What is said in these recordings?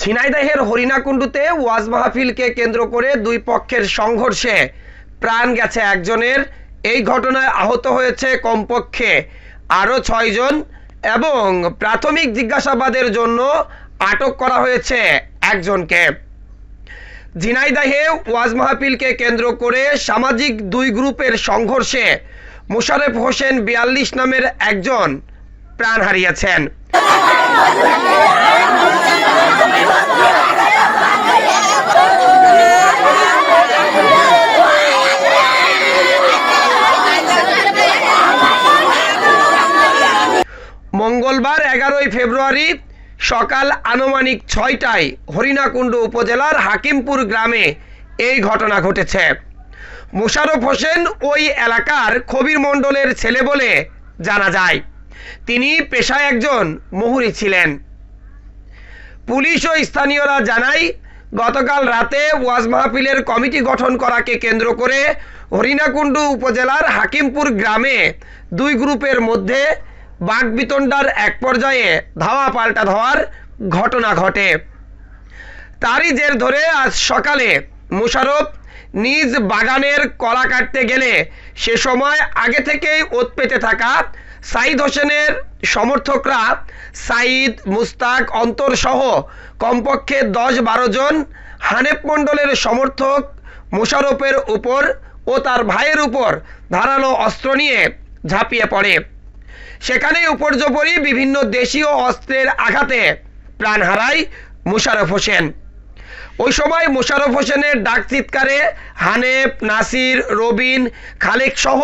ঝিনাইদহের হরিণাকুণ্ডুতে ওয়াজ মাহফিলকে কেন্দ্র করে দুই পক্ষের সংঘর্ষে প্রাণ গেছে একজনের। এই ঘটনায় আহত হয়েছে কমপক্ষে আরও ছয়জন এবং প্রাথমিক জিজ্ঞাসাবাদের জন্য আটক করা হয়েছে একজনকে। ঝিনাইদাহে ওয়াজ মাহফিলকে কেন্দ্র করে সামাজিক দুই গ্রুপের সংঘর্ষে মোশারেফ হোসেন বিয়াল্লিশ নামের একজন প্রাণ হারিয়েছেন। মঙ্গলবার এগারোই ফেব্রুয়ারি সকাল আনুমানিক ছয়টায় হরিণাকুণ্ডু উপজেলার হাকিমপুর গ্রামে এই ঘটনা ঘটেছে। মোশারফ হোসেন ওই এলাকার কবির মণ্ডলের ছেলে বলে জানা যায়। তিনি পেশায় একজন মুহুরি ছিলেন। পুলিশ ও স্থানীয়রা জানায়, গতকাল রাতে ওয়াজ মাহফিলের কমিটি গঠন করাকে কেন্দ্র করে হরিণাকুণ্ডু উপজেলার হাকিমপুর গ্রামে দুই গ্রুপের মধ্যে বাগবিতণ্ডার এক পর্যায়ে ধাওয়া পাল্টা ধাওয়ার ঘটনা ঘটে। তারই জের ধরে আজ সকালে মুশারফ নিজ বাগানের কলা কাটতে গেলে সে সময় আগে থেকেই ওত পেতে থাকা সাইদ হোসেনের সমর্থকরা সাইদ মুস্তাক, অন্তর সহ কমপক্ষে দশ বারো জন হানেফ মণ্ডলের সমর্থক মুশারফের উপর ও তার ভাইয়ের উপর ধারালো অস্ত্র নিয়ে ঝাঁপিয়ে পড়ে। সেখানেই উপর্যপরি বিভিন্ন দেশীয় অস্ত্রের আঘাতে প্রাণ হারায় মুশারফ হোসেন। ওই সময় মোশারফ হোসেনের ডাক চিৎকারে হানেফ, নাসির, রবিন, খালেক সহ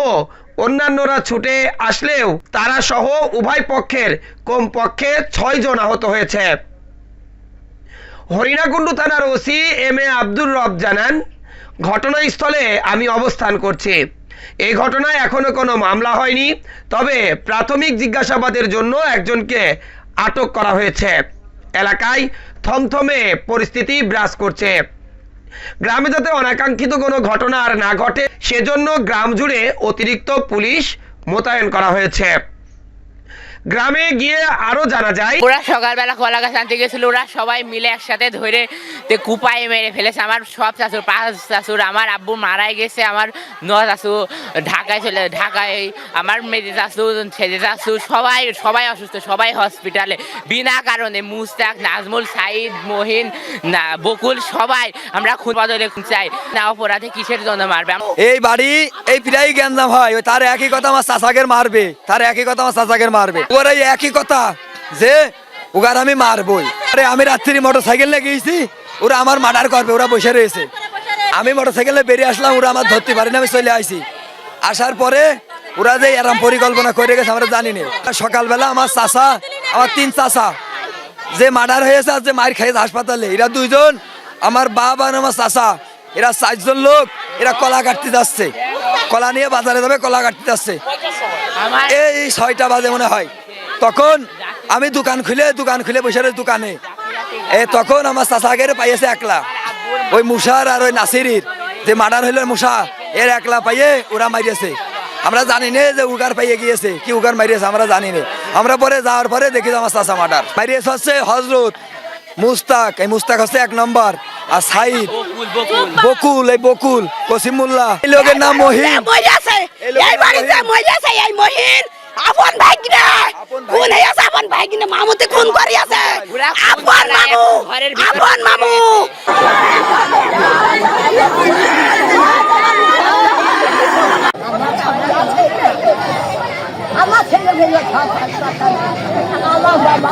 অন্যান্যরা ছুটে আসলেও তারা সহ উভয় পক্ষের কমপক্ষে ছয় জন আহত হয়েছে। হরিণাকুণ্ডু থানার ওসি এম এ আব্দুর রব জানান, ঘটনাস্থলে আমি অবস্থান করছি। এই ঘটনায় এখনও কোনো মামলা হয়নি, তবে প্রাথমিক জিজ্ঞাসাবাদের জন্য একজনকে আটক করা হয়েছে। এলাকায় থমথমে পরিস্থিতি বিরাজ করছে। গ্রামে যাতে অনাকাঙ্ক্ষিত কোনো ঘটনা আর না ঘটে, সেজন্য গ্রাম জুড়ে অতিরিক্ত পুলিশ মোতায়েন করা হয়েছে। গ্রামে গিয়ে আরও জানা যায় ওরা সকালবেলা কলা গাছ আনতে গেছিল ওরা সবাই মিলে একসাথে ধরে তে কুপায়ে মেরে ফেলেছে। আমার সব শাশুর পাঁচ শাশুর আমার আব্বু মারাই গেছে আমার ন শাশু ঢাকায় চলে ঢাকায় আমার মেজে শাশু ছেজে শাশু সবাই সবাই অসুস্থ সবাই হসপিটালে বিনা কারণে মুস্তাক নাজমুল সাইদ মহিন না বকুল সবাই আমরা খুন বদলে চাই। না অপরাধে কিসের জন্য মারবে? এই বাড়ি এই প্রায় গ্যাঞ্জাম হয় তার একই কথা আমার চাচাকের মারবে তার একই কথা আমার চাচাকের মারবে। ওর একই কথা যে, ওগার আমি মারবই। আরে, আমি রাত্রি মোটর সাইকেল গিয়েছি, ওরা আমার মার্ডার করবে, ওরা বসে রয়েছে। আমি মোটর সাইকেলে বেরিয়ে আসলাম, ওরা আমার ধরতে পারি না আমি চলে আসি আসার পরে ওরা যে এরম পরিকল্পনা করে গেছে, আমরা জানি না। সকালবেলা আমার চাচা, আমার তিন চাচা, যে মার্ডার হয়েছে আর যে মার খাইছে হাসপাতালে, এরা দুইজন, আমার বাবা আর আমার চাচা, এরা চারজন লোক, এরা কলা কাটতে যাচ্ছে। কলা নিয়ে বাজারে যাবে, কলা কাটতে যাচ্ছে। এই ছয়টা বাজে মনে হয়। তখন আমি দোকান খুলে দোকান খুলে বসে দোকানে। এ তখন আমার চাষা চাচাকে পাইয়েছে একলা। ওই মুসার আর ওই নাসিরির যে মার্ডার হইল মুসা এর একলা পাইয়ে ওরা মারিয়েছে। আমরা জানি না যে উগার পাইয়ে গিয়েছে। কি উগার মারিয়েছে আমরা জানি না। আমরা পরে যাওয়ার পরে দেখি আমার চাচা মার্ডার। মারিয়েছে হচ্ছে হজরত মুস্তাক। এই মুস্তাক হচ্ছে এক নম্বর। আর সাইদ বকুল এই বকুল কসিমুল্লাহ। এই লোকের নাম মহিম। এই বাড়িতে মহিলাছে এই মহিন। আপন ভাগ্নে খুন হয়েছে আপন ভাগ্নে মামুতে খুন করিয়াছে আপন মামু। আপন মামু। আমার ছেলে মেয়ে আমার বাবা।